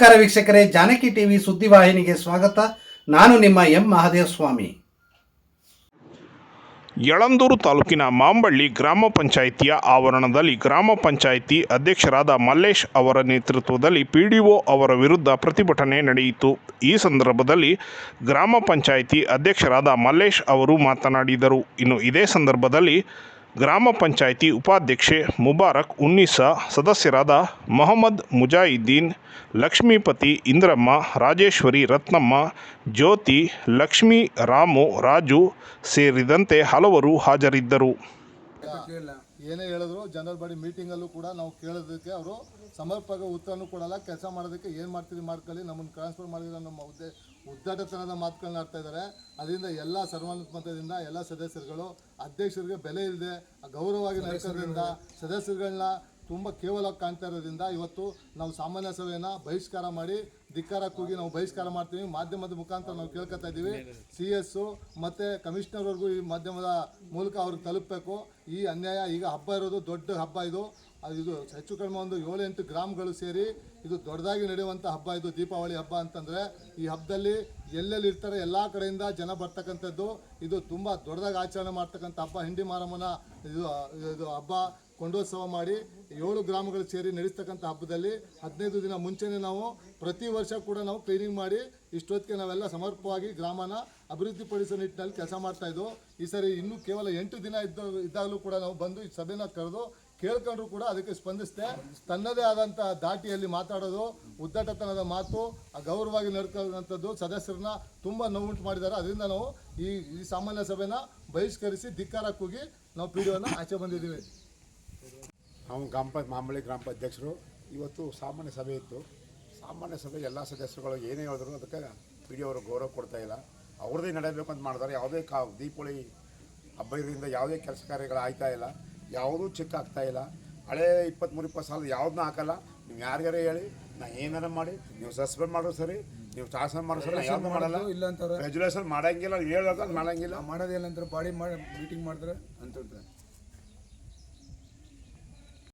ನಮಸ್ಕಾರ ವೀಕ್ಷಕರೇ, ಜಾನಕಿ ಟಿವಿ ಸುದ್ದಿವಾಹಿನಿಗೆ ಸ್ವಾಗತ. ನಾನು ನಿಮ್ಮ ಎಂ ಮಹಾದೇವ ಸ್ವಾಮಿ ಯಳಂದೂರು ತಾಲೂಕಿನ ಮಾಂಬಳ್ಳಿ ಗ್ರಾಮ ಪಂಚಾಯಿತಿಯ ಆವರಣದಲ್ಲಿ ಗ್ರಾಮ ಪಂಚಾಯಿತಿ ಅಧ್ಯಕ್ಷರಾದ ಮಲ್ಲೇಶ್ ಅವರ ನೇತೃತ್ವದಲ್ಲಿ ಪಿ ಡಿ ಒ ಅವರ ವಿರುದ್ಧ ಪ್ರತಿಭಟನೆ ನಡೆಯಿತು. ಈ ಸಂದರ್ಭದಲ್ಲಿ ಗ್ರಾಮ ಪಂಚಾಯಿತಿ ಅಧ್ಯಕ್ಷರಾದ ಮಲ್ಲೇಶ್ ಅವರು ಮಾತನಾಡಿದರು. ಇನ್ನು ಇದೇ ಸಂದರ್ಭದಲ್ಲಿ ಗ್ರಾಮ ಪಂಚಾಯಿತಿ ಉಪಾಧ್ಯಕ್ಷೆ ಮುಬಾರಕ್ ಉನ್ನೀಸಾ ಸದಸ್ಯರಾದ ಮೊಹಮ್ಮದ್ ಮುಜಾಯಿದ್ದೀನ್ ಲಕ್ಷ್ಮೀಪತಿ ಇಂದ್ರಮ್ಮ, ರಾಜೇಶ್ವರಿ ರತ್ನಮ್ಮ, ಜ್ಯೋತಿ, ಲಕ್ಷ್ಮೀ, ರಾಮು, ರಾಜು ಸೇರಿದಂತೆ ಹಲವರು ಹಾಜರಿದ್ದರು. ಏನೇ ಹೇಳಿದ್ರು ಜನರಲ್ ಬಾಡಿ ಮೀಟಿಂಗಲ್ಲೂ ಕೂಡ ನಾವು ಕೇಳೋದಕ್ಕೆ ಅವರು ಸಮರ್ಪಕ ಉತ್ತರನೂ ಕೊಡಲ್ಲ ಕೆಲಸ ಮಾಡೋದಕ್ಕೆ ಏನು ಮಾಡ್ತೀರಿ ಮಾಡ್ಕೊಳ್ಳಿ ನಮ್ಮನ್ನು ಟ್ರಾನ್ಸ್ಫರ್ ಮಾಡಿದ್ರೆ ನಮ್ಮ ಉದ್ದ ಉದ್ದಾಟತನದ ಮಾತುಗಳನ್ನ ಆಡ್ತಾ ಇದ್ದಾರೆ. ಅದರಿಂದ ಎಲ್ಲ ಸರ್ವಾನುಮತದಿಂದ ಎಲ್ಲ ಸದಸ್ಯರುಗಳು ಅಧ್ಯಕ್ಷರಿಗೆ ಬೆಲೆ ಇಲ್ಲದೆ ಗೌರವವಾಗಿ ನಡೆಸೋದ್ರಿಂದ ಸದಸ್ಯರುಗಳನ್ನ ತುಂಬ ಕೇವಲ ಕಾಣ್ತಾ ಇರೋದ್ರಿಂದ ಇವತ್ತು ನಾವು ಸಾಮಾನ್ಯ ಸಭೆಯನ್ನ ಬಹಿಷ್ಕಾರ ಮಾಡಿ, ಧಿಕ್ಕಾರ ಕೂಗಿ ನಾವು ಬಹಿಷ್ಕಾರ ಮಾಡ್ತೀವಿ. ಮಾಧ್ಯಮದ ಮುಖಾಂತರ ನಾವು ಕೇಳ್ಕೊತಾ ಇದ್ದೀವಿ. ಸಿ ಎಸ್ಸು ಮತ್ತು ಕಮಿಷನರ್ವರೆಗೂ ಈ ಮಾಧ್ಯಮದ ಮೂಲಕ ಅವ್ರಿಗೆ ತಲುಪಬೇಕು. ಈ ಅನ್ಯಾಯ ಈಗ ಹಬ್ಬ ಇರೋದು, ದೊಡ್ಡ ಹಬ್ಬ ಇದು. ಇದು ಹೆಚ್ಚು ಕಡಿಮೆ ಒಂದು ಏಳು ಎಂಟು ಗ್ರಾಮಗಳು ಸೇರಿ ಇದು ದೊಡ್ಡದಾಗಿ ನಡೆಯುವಂಥ ಹಬ್ಬ ಇದು, ದೀಪಾವಳಿ ಹಬ್ಬ ಅಂತಂದರೆ ಈ ಹಬ್ಬದಲ್ಲಿ ಎಲ್ಲೆಲ್ಲಿ ಇರ್ತಾರೆ ಎಲ್ಲ ಕಡೆಯಿಂದ ಜನ ಬರ್ತಕ್ಕಂಥದ್ದು. ಇದು ತುಂಬ ದೊಡ್ಡದಾಗಿ ಆಚರಣೆ ಮಾಡ್ತಕ್ಕಂಥ ಹಬ್ಬ. ಹಿಂಡಿ ಮಾರಮ್ಮನ ಇದು ಇದು ಹಬ್ಬ. ಕೊಂಡೋತ್ಸವ ಮಾಡಿ ಏಳು ಗ್ರಾಮಗಳು ಸೇರಿ ನಡೆಸ್ತಕ್ಕಂಥ ಹಬ್ಬದಲ್ಲಿ ಹದಿನೈದು ದಿನ ಮುಂಚೆನೇ ನಾವು ಪ್ರತಿ ವರ್ಷ ಕೂಡ ನಾವು ಕ್ಲೀನಿಂಗ್ ಮಾಡಿ ಇಷ್ಟೊತ್ತಿಗೆ ನಾವೆಲ್ಲ ಸಮರ್ಪವಾಗಿ ಗ್ರಾಮನ ಅಭಿವೃದ್ಧಿಪಡಿಸೋ ನಿಟ್ಟಿನಲ್ಲಿ ಕೆಲಸ ಮಾಡ್ತಾ ಇದ್ವು. ಈ ಸರಿ ಇನ್ನೂ ಕೇವಲ ಎಂಟು ದಿನ ಇದ್ದ ಇದ್ದಾಗಲೂ ಕೂಡ ನಾವು ಬಂದು ಈ ಸಭೆನ ಕರೆದು ಕೇಳ್ಕೊಂಡ್ರು ಕೂಡ ಅದಕ್ಕೆ ಸ್ಪಂದಿಸಿದೆ. ತನ್ನದೇ ಆದಂಥ ದಾಟಿಯಲ್ಲಿ ಮಾತಾಡೋದು, ಉದ್ದಟತನದ ಮಾತು, ಗೌರವವಾಗಿ ನಡ್ಕೊಳ್ಳುವಂಥದ್ದು ಸದಸ್ಯರನ್ನ ತುಂಬ ನೋವುಂಟು ಮಾಡಿದ್ದಾರೆ. ಅದರಿಂದ ನಾವು ಈ ಈ ಸಾಮಾನ್ಯ ಸಭೆನ ಬಹಿಷ್ಕರಿಸಿ ಧಿಕ್ಕಾರ ಕೂಗಿ ನಾವು ಪಿ ಆಚೆ ಬಂದಿದ್ದೀವಿ. ನಾವು ಗ್ರಾಮ ಪಂಚಾಯತ್ ಮಾಮೂಲಿ ಗ್ರಾಮ ಅಧ್ಯಕ್ಷರು ಇವತ್ತು ಸಾಮಾನ್ಯ ಸಭೆ ಇತ್ತು. ಸಾಮಾನ್ಯ ಸಭೆ ಎಲ್ಲ ಸದಸ್ಯರುಗಳು ಏನೇ ಹೇಳಿದ್ರು ಅದಕ್ಕೆ ಪಿ ಡಿ ಅವರು ಗೌರವ ಕೊಡ್ತಾ ಇಲ್ಲ. ಅವ್ರದ್ದೇ ನಡೆಯಬೇಕು ಅಂತ ಮಾಡಿದ್ರೆ ಯಾವುದೇ ಕಾ ದೀಪಾವಳಿ ಹಬ್ಬ ಇದರಿಂದ ಯಾವುದೇ ಕೆಲಸ ಕಾರ್ಯಗಳು ಆಯ್ತಾ ಇಲ್ಲ. ಯಾವುದೂ ಚೆಕ್ ಆಗ್ತಾ ಇಲ್ಲ. ಹಳೆ ಇಪ್ಪತ್ತ್ಮೂರು ಇಪ್ಪತ್ತು ಸಾಲದ ಯಾವುದನ್ನೂ ಹಾಕಲ್ಲ. ನೀವು ಯಾರಿಗಾರ ಹೇಳಿ ನಾ ಏನಾರ ಮಾಡಿ ನೀವು ಸಸ್ಪೆಂಡ್ ಮಾಡೋ ಸರಿ ನೀವು ಟ್ರಾನ್ಸ್ಫರ್ ಮಾಡೋ ಸರಿ ಯಾವುದು ಮಾಡಲ್ಲ. ಇಲ್ಲ ಅಂತಾರೆ. ರೆಜುಲೇಷನ್ ಮಾಡಂಗಿಲ್ಲ ಹೇಳೋದು ಮಾಡಂಗಿಲ್ಲ. ಮಾಡೋದಿಲ್ಲ ಅಂತಾರೆ. ಬಾಡಿ ಮಾಡಿ ಮೀಟಿಂಗ್ ಮಾಡಿದ್ರೆ ಅಂತ